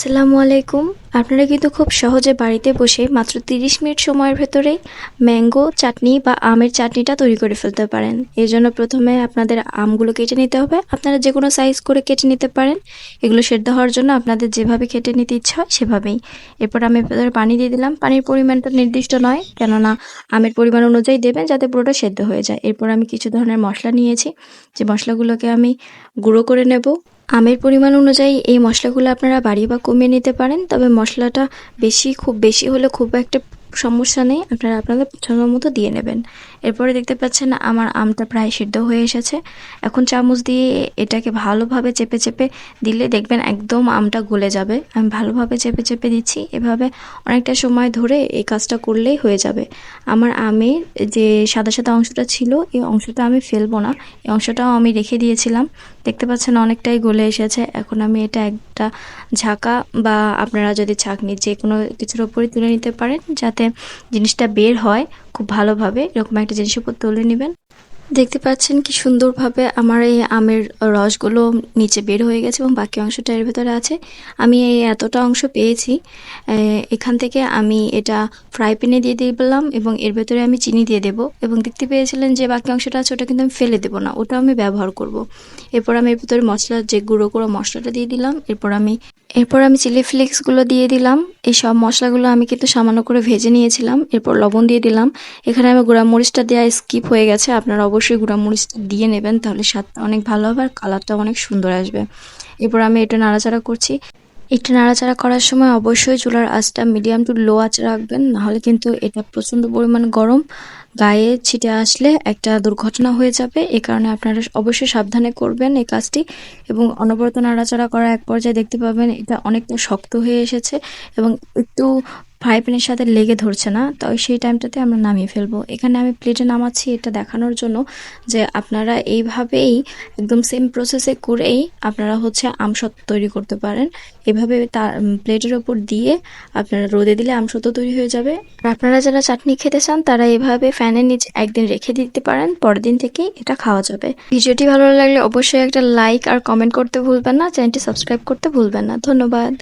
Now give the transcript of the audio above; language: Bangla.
আসসালামু আলাইকুম। আপনারা কিন্তু খুব সহজে বাড়িতে বসে মাত্র 30 মিনিট সময়ের ভেতরেই ম্যাঙ্গো চাটনি বা আমের চাটনিটা তৈরি করে ফেলতে পারেন। এর জন্য প্রথমে আপনাদের আমগুলো কেটে নিতে হবে। আপনারা যে কোনো সাইজ করে কেটে নিতে পারেন। এগুলো সেদ্ধ হওয়ার জন্য আপনাদের যেভাবে কেটে নিতে ইচ্ছা হয় সেভাবেই। এরপর আমি ভেতরে পানি দিয়ে দিলাম। পানির পরিমাণটা নির্দিষ্ট নয়, কেননা আমের পরিমাণ অনুযায়ী দেবেন যাতে পুরোটা সেদ্ধ হয়ে যায়। এরপর আমি কিছু ধরনের মশলা নিয়েছি। যে মশলাগুলোকে আমি গুঁড়ো করে নেব। আমের পরিমাণ অনুযায়ী এই মশলাগুলো আপনারা বাড়িয়ে বা কমিয়ে নিতে পারেন, তবে মশলাটা বেশি, খুব বেশি হলে খুব একটা সমস্যা নেই, আপনারা আপনাদের পছন্দ মতো দিয়ে নেবেন। এরপরে দেখতে পাচ্ছেন আমার আমটা প্রায় সিদ্ধ হয়ে এসেছে। এখন চামচ দিয়ে এটাকে ভালোভাবে চেপে চেপে দিলে দেখবেন একদম আমটা গলে যাবে। আমি ভালোভাবে চেপে চেপে দিচ্ছি। এভাবে অনেকটা সময় ধরে এই কাজটা করলেই হয়ে যাবে। আমার আমের যে সাদা সাদা অংশটা ছিল, এই অংশটা আমি ফেলব না। এই অংশটাও আমি রেখে দিয়েছিলাম। দেখতে পাচ্ছেন অনেকটাই গলে এসেছে। এখন আমি এটা একটা ঝাঁকা বা আপনারা যদি ছাঁকনি যে কোনো কিছুর ওপরে তুলে নিতে পারেন, যাতে জিনিসটা বের হয় খুব ভালোভাবে, এরকম একটা জিনিসের উপর তুলে নেবেন। দেখতে পাচ্ছেন কি সুন্দরভাবে আমার এই আমের রসগুলো নিচে বের হয়ে গেছে এবং বাকি অংশটা এর ভেতরে আছে আমি এই এতটা অংশ পেয়েছি এখান থেকে আমি এটা ফ্রাই প্যানে দিয়ে দিলাম এবং এর ভেতরে আমি চিনি দিয়ে দেব এবং দেখতে পেয়েছিলেন যে বাকি অংশটা আছে ওটা কিন্তু আমি ফেলে দেবো না, ওটা আমি ব্যবহার করব। এরপর আমি এর ভেতরে মশলা, যে গুঁড়ো করে মশলাটা দিয়ে দিলাম, এরপর আমি এরপর আমি চিলি ফ্লেক্সগুলো দিয়ে দিলাম। এই সব মশলাগুলো আমি কিন্তু সামান্য করে ভেজে নিয়েছিলাম। এরপর লবণ দিয়ে দিলাম। এখানে আমি গুঁড়ামরিচটা দেওয়া স্কিপ হয়ে গেছে। আপনারা অবশ্যই গুঁড়ামরিচটা দিয়ে নেবেন, তাহলে স্বাদটা অনেক ভালো হবে আর কালারটা অনেক সুন্দর আসবে। এরপর আমি এটা নাড়াচাড়া করছি। এটা নাড়াচাড়া করার সময় অবশ্যই চুলার আঁচটা মিডিয়াম টু লো আঁচ রাখবেন, নাহলে কিন্তু এটা প্রচণ্ড পরিমাণ গরম গায়ে ছিটে আসলে একটা দুর্ঘটনা হয়ে যাবে। এ কারণে আপনারা অবশ্যই সাবধানে করবেন এই কাজটি এবং অনবরত নাড়াচাড়া করা এক পর্যায়ে দেখতে পাবেন এটা অনেকটা শক্ত হয়ে এসেছে এবং একটু ফ্রাই প্যানের সাথে লেগে ধরছে না, তো সেই টাইমটাতে আমরা নামিয়ে ফেলব। এখানে আমি প্লেটে নামাচ্ছি, এটা দেখানোর জন্য যে আপনারা এইভাবেই একদম সেম প্রসেসে করেই আপনারা হচ্ছে আমসত্ব তৈরি করতে পারেন। এভাবে তার প্লেটের ওপর দিয়ে আপনারা রোদে দিলে আমসত্ব তৈরি হয়ে যাবে। আর আপনারা যারা চাটনি খেতে চান, তারা এভাবে ফ্যানের নিচে একদিন রেখে দিতে পারেন, পরের দিন থেকেই এটা খাওয়া যাবে। ভিডিওটি ভালো লাগলে অবশ্যই একটা লাইক আর কমেন্ট করতে ভুলবেন না, চ্যানেলটি সাবস্ক্রাইব করতে ভুলবেন না। ধন্যবাদ।